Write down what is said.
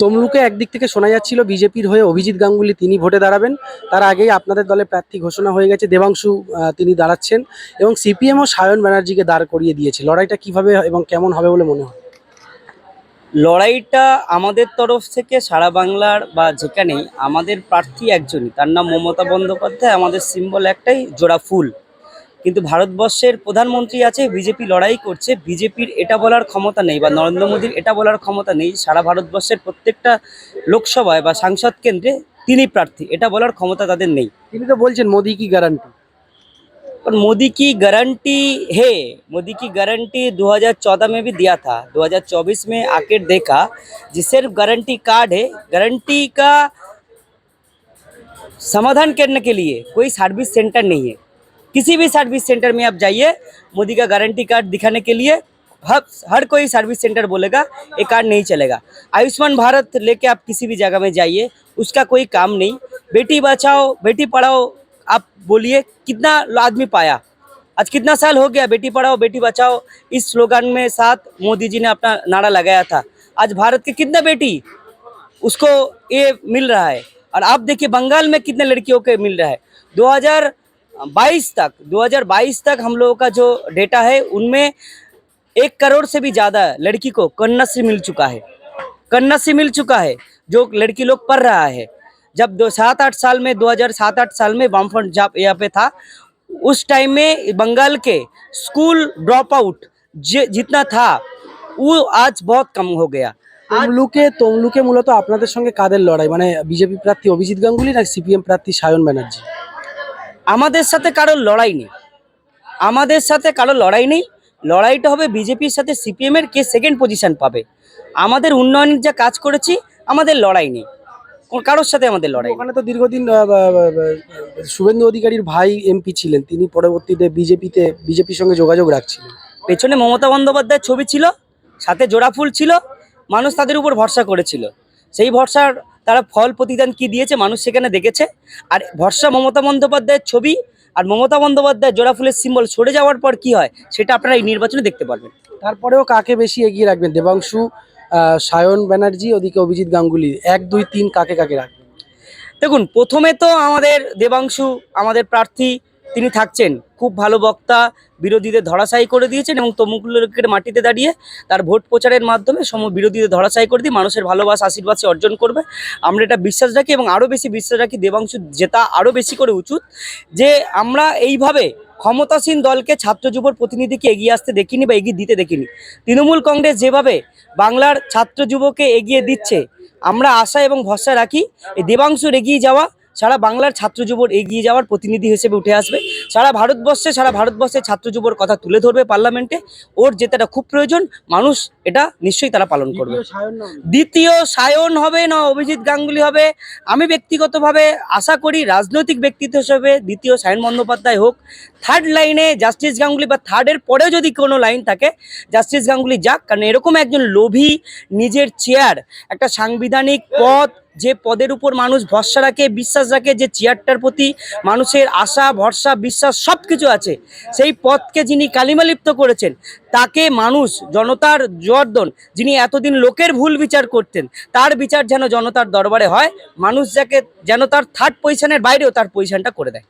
তমলুকে একদিক থেকে শোনা যাচ্ছিল বিজেপির হয়ে অভিজিৎ গাঙ্গুলি তিনি ভোটে দাঁড়াবেন। তার আগেই আপনাদের দলে প্রার্থী ঘোষণা হয়ে গেছে, দেবাংশু তিনি দাঁড়াচ্ছেন এবং সিপিএমও সায়ন ব্যানার্জিকে দাঁড় করিয়ে দিয়েছে। লড়াইটা কীভাবে এবং কেমন হবে বলে মনে হয়? লড়াইটা আমাদের তরফ থেকে সারা বাংলার বা যেখানেই আমাদের প্রার্থী একজনই, তার নাম মমতা বন্দ্যোপাধ্যায়, আমাদের সিম্বল একটাই, জোড়া ফুল। কিন্তু ভারতবর্ষের প্রধানমন্ত্রী আছে বিজেপি লড়াই করছে বিজেপির এটা বলার ক্ষমতা নেই বা নরেন্দ্র মোদীর এটা বলার ক্ষমতা নেই সারা ভারতবর্ষের প্রত্যেকটা লোকসভায় বা সাংসদ কেন্দ্রে তিনি প্রার্থী এটা বলার ক্ষমতা তাদের নেই তিনি তো বলছেন মোদি কি গ্যারান্টি पर मोदी की गारंटी है मोदी की गारंटी 2014 में भी दिया था 2024 में आकर देखा जी सिर्फ गारंटी कार्ड है गारंटी का समाधान करने के लिए कोई सर्विस सेंटर नहीं है किसी भी सर्विस सेंटर में आप जाइए, मोदी का गारंटी कार्ड दिखाने के लिए, हर हर कोई सर्विस सेंटर बोलेगा, ये कार्ड नहीं चलेगा। आयुष्मान भारत लेके आप किसी भी जगह में जाइए, उसका कोई काम नहीं। बेटी बचाओ, बेटी पढ़ाओ, आप बोलिए, कितना आदमी पाया? आज कितना साल हो गया, बेटी पढ़ाओ, बेटी बचाओ, इस स्लोगन में साथ मोदी जी ने अपना नारा लगाया था। आज भारत के कितने बेटी, उसको ये मिल रहा है। और आप देखिए, बंगाल में कितने लड़कियों के मिल रहा है। 2022 तक 2022 तक हम लोगों का जो डेटा है उनमें एक करोड़ से भी ज़्यादा लड़की को कन्याश्री मिल चुका है कन्याश्री मिल चुका है जो लड़की लोग पढ़ रहा है जब दो सात आठ साल में 2007 आठ साल में वामफ्रंट जब यहाँ पे था उस टाइम में बंगाल के स्कूल ड्रॉप आउट जितना था वो आज बहुत कम हो गया आज তমলুকে তমলুকে মূলত আপনাদের সঙ্গে কাদের লড়াই মানে বিজেপি প্রার্থী অভিজিৎ গাঙ্গুলি না সিপিএম প্রার্থী সায়ন ব্যানার্জি আমাদের সাথে কারোর লড়াই নেই। আমাদের সাথে কারোর লড়াই নেই। লড়াইটা হবে বিজেপির সাথে সিপিএম এর কে সেকেন্ড পজিশন পাবে। আমাদের উন্নয়নের যা কাজ করেছি আমাদের লড়াই নেই। কারোর সাথে আমাদের লড়াই। ওখানে তো দীর্ঘদিন শুভেন্দু অধিকারীর ভাই এমপি ছিলেন। তিনি পরবর্তীতে বিজেপিতে বিজেপির সঙ্গে যোগাযোগ রাখছিলেন। পেছনে মমতা বন্দ্যোপাধ্যায়ের ছবি ছিল সাথে জোড়া ফুল ছিল মানুষ তাদের উপর ভরসা করেছিল। সেই ভরসার তারা ফল প্রতিদান কি দিয়েছে মানুষ সেখানে দেখেছে। আর ভরসা মমতা বন্দ্যোপাধ্যায়ের ছবি আর মমতা বন্দ্যোপাধ্যায়ের জোড়া ফুলের সিম্বল সরে যাওয়ার পর কি হয় সেটা আপনারা এই নির্বাচনে দেখতে পারবেন। তারপরেও কাকে বেশি এগিয়ে রাখবেন? দেবাংশু সায়ন ব্যানার্জি ওদিকে অভিজিৎ গাঙ্গুলি। এক দুই তিন কাকে কাকে রাখবেন? দেখুন প্রথমে তো আমাদের দেবাংশু আমাদের প্রার্থী তিনি থাকছেন। খুব ভালো বক্তা, বিরোধীদের ধরাশায়ী করে দিয়েছেন এবং তমুকুলের মাটিতে দাঁড়িয়ে তার ভোট প্রচারের মাধ্যমে সম বিরোধীদের ধরাশায়ী করে দিয়ে মানুষের ভালোবাসা, আশীর্বাদ সে অর্জন করবে। আমরা এটা বিশ্বাস রাখি এবং আরও বেশি বিশ্বাস রাখি দেবাংশু জেতা আরও বেশি করে উচিত যে আমরা এইভাবে ক্ষমতাসীন দলকে ছাত্র যুবর প্রতিনিধিকে এগিয়ে আসতে দেখিনি বা এগিয়ে দিতে দেখিনি। তৃণমূল কংগ্রেস যেভাবে বাংলার ছাত্র যুবকে এগিয়ে দিচ্ছে, আমরা আশা এবং ভরসা রাখি, এই দেবাংশুর এগিয়ে যাওয়া সারা বাংলার ছাত্র যুবর এগিয়ে যাওয়ার প্রতিনিধি হিসেবে উঠে আসবে। সারা ভারতবর্ষে সারা ভারতবর্ষে ছাত্র যুবর কথা তুলে ধরবে পার্লামেন্টে। ওর যেটা খুব প্রয়োজন। মানুষ এটা নিশ্চয়ই তারা পালন করবে। দ্বিতীয় সায়ন হবে না অভিজিৎ গাঙ্গুলি হবে। আমি ব্যক্তিগতভাবে আশা করি রাজনৈতিক ব্যক্তিত্ব হিসেবে দ্বিতীয় সায়ন বন্দ্যোপাধ্যায় হোক থার্ড লাইনে জাস্টিস গাঙ্গুলি বা থার্ডের পরেও যদি কোনো লাইন থাকে জাস্টিস গাঙ্গুলি যাক। কারণ এরকম একজন লোভী নিজের চেয়ার একটা সাংবিধানিক পদ যে পদের উপর মানুষ ভরসা রাখে, বিশ্বাস রাখে, যে চেয়ারটার প্রতি মানুষের আশা, ভরসা, বিশ্বাস সব কিছু আছে, সেই পদকে যিনি কালিমালিপ্ত করেছেন, তাকে মানুষ, জনতার জর্দন যিনি এতদিন লোকের ভুল বিচার করতেন, তার বিচার যেন জনতার দরবারে হয়, মানুষ যাকে, যেন তার থার্ড পজিশনের বাইরেও তার পজিশনটা করে দেয়।